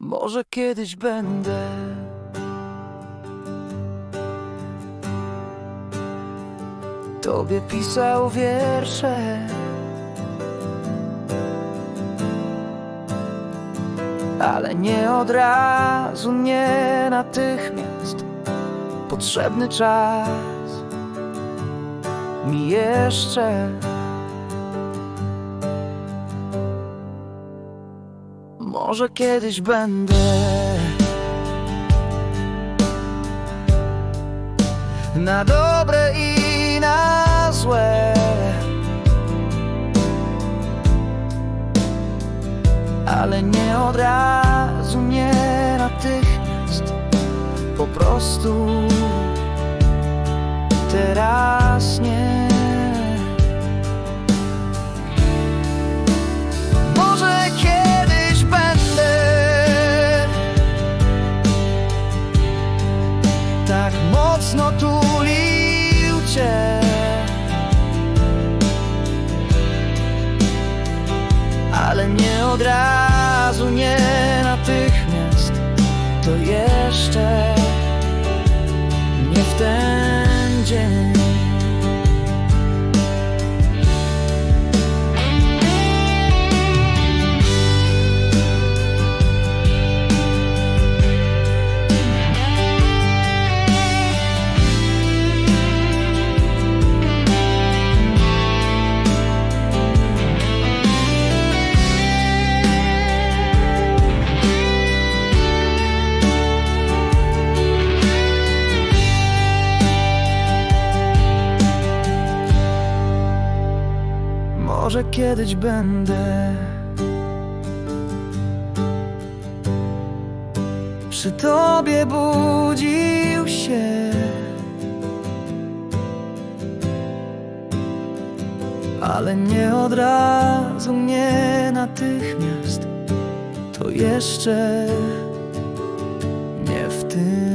Może kiedyś będę. Tobie pisał wiersze. Ale nie od razu, nie natychmiast. Potrzebny czas mi jeszcze. Może kiedyś będę. Na dobre i na złe. Ale nie od razu, nie natychmiast. Po prostu mocno tulił cię. Ale nie od razu, nie natychmiast. To jeszcze nie w ten dzień. Może kiedyś będę. Przy tobie budził się, ale nie od razu, nie natychmiast. To jeszcze nie w tym